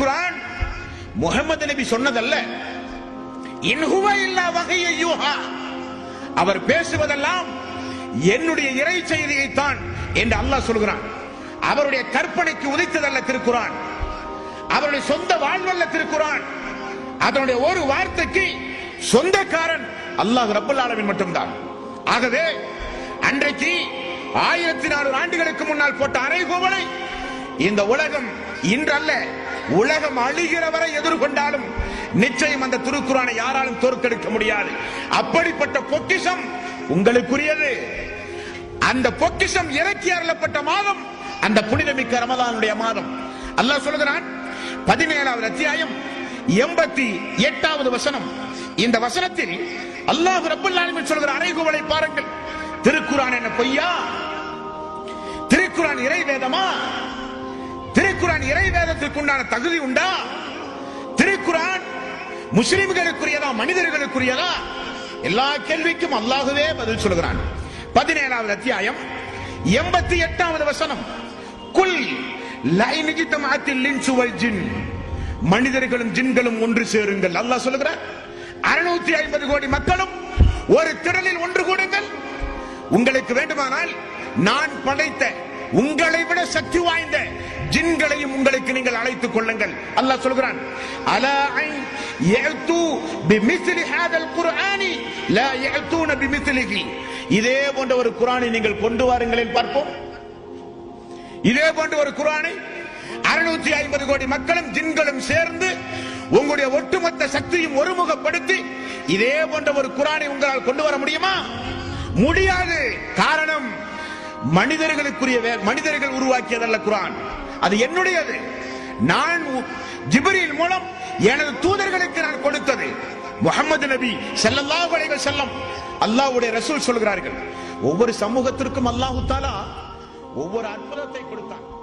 குரான் முகமது நபி சொன்னதல்ல. இன்ஹுவ இல்லா வகையை யூஹா. அவர் பேசுவதெல்லாம் என்னுடைய இறை செய்தியைத்தான் என்று அல்லாஹ் சொல்கிறான். அவருடைய கற்பனைக்கு உதித்ததல்ல திருக்குறான் அவருடைய சொந்த வாழ்வல்ல திருக்குறான் அதனுடைய ஒரு வார்த்தைக்கு சொந்தக்காரன் அல்லாஹ் ரபுல் ஆலமீன் மட்டும்தான். ஆகவே அன்றைக்கு ஆயிரத்தி நானூறு ஆண்டுகளுக்கு முன்னால் போட்ட அறைகோவலை இந்த உலகம் இன்றல்ல. உலகம் அழிகிறவரை எதிர்கொண்டாலும் நிச்சயம் அந்த திருக்குறானை யாராலும் தோற்கடிக்க முடியாது. அப்படிப்பட்ட பொக்கிஷம் உங்களுக்குரியது. அந்த பொக்கிஷம் இறக்கி அருளப்பட்ட மாதம் அந்த புனிதமிக்க ரமதானுடைய மாதம். அல்லாஹ் சொல்லுகிறான் பதினேழாவது அத்தியாயம் எண்பத்தி எட்டாவது வசனம். இந்த வசனத்தில் அல்லாஹ் ரப்பல் ஆலமீன் சொல்கிற அறைகூவலை பாருங்கள். திருக்குறான் என்ன பொய்யா? திருக்குறான் இறை வேதமா? திருக்குறான் இறை உண்டான தகுதி உண்டா? திருக்குரான் முஸ்லிம்களுக்குரியதா மனிதர்களுக்குரியதா? எல்லா கேள்விக்கும் அல்லாஹுவே பதில் சொல்கிறான் பதினேழாவது அத்தியாயம் எண்பத்தி எட்டாவது வசனம். குல் ஜின். மனிதர்களும் ஜின்களும் ஒன்று சேருங்கள். அல்லாஹ் சொல்லுகிறார் அறுநூத்தி ஐம்பது கோடி மக்களும் ஒரு திடலில் ஒன்று கூடுங்கள். உங்களுக்கு வேண்டுமானால் நான் படைத்த உங்களை விட சக்தி வாய்ந்த ஜின்களையும் உங்களுக்கு நீங்கள் அழைத்துக் கொள்ளுங்கள். அல்லாஹ் சொல்கிறான் அலா ஐன் யஅது பிமிஸ்லி ஹாதல் குர்ஆனி லா யஅதுன பிமிஸ்லிஹி. இதே போன்ற ஒரு குர்ஆனை நீங்கள் கொண்டு வாருங்களேன் பார்ப்போம். இதே போன்ற ஒரு குர்ஆனை அறுநூத்தி ஐம்பது கோடி மக்களும் ஜின்களும் சேர்ந்து உங்களுடைய ஒட்டுமொத்த சக்தியும் ஒருமுகப்படுத்தி இதே போன்ற ஒரு குரானை உங்களால் கொண்டு வர முடியுமா? முடியாது. காரணம் மனிதர்களுக்குரிய மனிதர்கள் உருவாக்கியதல்ல குரான். அது என்னுடையது. நான் உ- மூலம் எனது தூதர்களுக்கு நான் கொடுத்தது. முகமது நபி செல்லல்லா அலைஹி செல்லம் அல்லாஹ்வுடைய ரசூல் சொல்கிறார்கள். ஒவ்வொரு சமூகத்திற்கும் அல்லாஹ் தாலா ஒவ்வொரு அற்புதத்தை கொடுத்தான்.